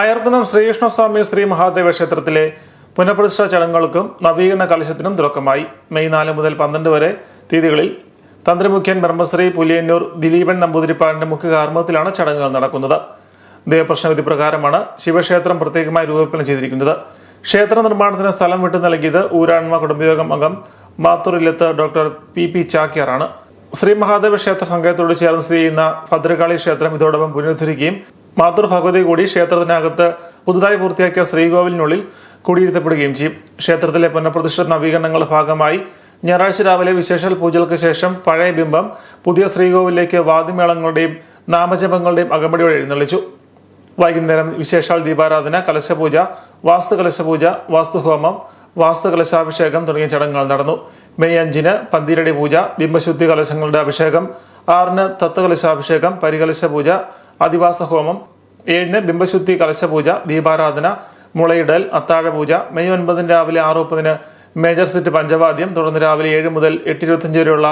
അയർക്കുന്നം ശ്രീകൃഷ്ണസ്വാമി ശ്രീ മഹാദേവ ക്ഷേത്രത്തിലെ പുനഃപ്രതിഷ്ഠാ ചടങ്ങുകൾക്കും നവീകരണ കലശത്തിനും തുടക്കമായി. മെയ് നാല് മുതൽ പന്ത്രണ്ട് വരെ തീയതികളിൽ തന്ത്രിമുഖ്യൻ ബ്രഹ്മശ്രീ പുലിയന്നൂർ ദിലീപൻ നമ്പൂതിരിപ്പാടിന്റെ മുഖ്യ കാർമ്മത്തിലാണ് ചടങ്ങുകൾ നടക്കുന്നത്. ദേവപ്രശ്നവിധി പ്രകാരമാണ് ശിവക്ഷേത്രം പ്രത്യേകമായി രൂപകൽപ്പന ചെയ്തിരിക്കുന്നത്. ക്ഷേത്ര നിർമ്മാണത്തിന് സ്ഥലം വിട്ടു നൽകിയത് ഊരാൺമ കുടുംബയോഗം അംഗം മാത്തൂരിലെത്ത് ഡോക്ടർ പി പി ചാക്യാറാണ്. ശ്രീ മഹാദേവ ക്ഷേത്ര സംഘത്തോട് ചേർന്ന് സ്ഥിതി ചെയ്യുന്ന ഭദ്രകാളി ക്ഷേത്രം ഇതോടൊപ്പം പുനരുദ്ധരിക്കുകയും മാതൃ ഭഗവതി കൂടി ക്ഷേത്രത്തിനകത്ത് പുതുതായി പൂർത്തിയാക്കിയ ശ്രീകോവിലിനുള്ളിൽ കുടിയിരുത്തപ്പെടുകയും ചെയ്യും. ക്ഷേത്രത്തിലെ പുനഃപ്രതിഷ്ഠ നവീകരണങ്ങളുടെ ഭാഗമായി ഞായറാഴ്ച രാവിലെ വിശേഷൽ പൂജകൾക്ക് ശേഷം പഴയ ബിംബം പുതിയ ശ്രീകോവിലേക്ക് വാദ്യമേളങ്ങളുടെയും നാമജപങ്ങളുടെയും അകമ്പടിയോടെ എഴുന്നള്ളിച്ചു. വൈകുന്നേരം വിശേഷാൽ ദീപാരാധന കലശപൂജ വാസ്തു കലശപൂജ വാസ്തുഹോമം വാസ്തു കലശാഭിഷേകം തുടങ്ങിയ ചടങ്ങുകൾ നടന്നു. മെയ് അഞ്ചിന് പന്തിരടി പൂജ ബിംബശുദ്ധി കലശങ്ങളുടെ അഭിഷേകം ആറിന് തത്വകലശാഭിഷേകം പരികലശ പൂജ അധിവാസ ഹോമം ഏഴിന് ബിംബശുദ്ധി കലശപൂജ ദീപാരാധന മുളയിടൽ അത്താഴ പൂജ മെയ് ഒൻപതിന് രാവിലെ ആറ് മുപ്പതിന് മേജർ സെറ്റ് പഞ്ചവാദ്യം തുടർന്ന് രാവിലെ ഏഴ് മുതൽ എട്ട് ഇരുപത്തിയഞ്ച് വരെയുള്ള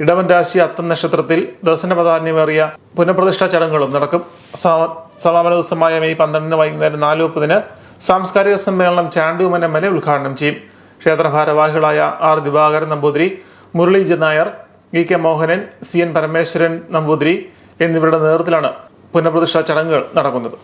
ഇടവൻ രാശി അത്തം നക്ഷത്രത്തിൽ ദർശന പ്രാധാന്യമേറിയ പുനഃപ്രതിഷ്ഠാ ചടങ്ങുകളും നടക്കും. സമാ- സമാപന ദിവസമായ മെയ് പന്ത്രണ്ടിന് വൈകുന്നേരം നാല് മുപ്പതിന് സാംസ്കാരിക സമ്മേളനം ചാണ്ടുമൻ എം എൽ എ ഉദ്ഘാടനം ചെയ്യും. ക്ഷേത്ര ഭാരവാഹികളായ R Divakaran Namboothiri Muraleeji Nair E K Mohanan C N Parameswaran Namboothiri എന്നിവരുടെ നേതൃത്വത്തിലാണ് പുനഃപ്രതിഷ്ഠാ ചടങ്ങുകൾ നടക്കുന്നത്.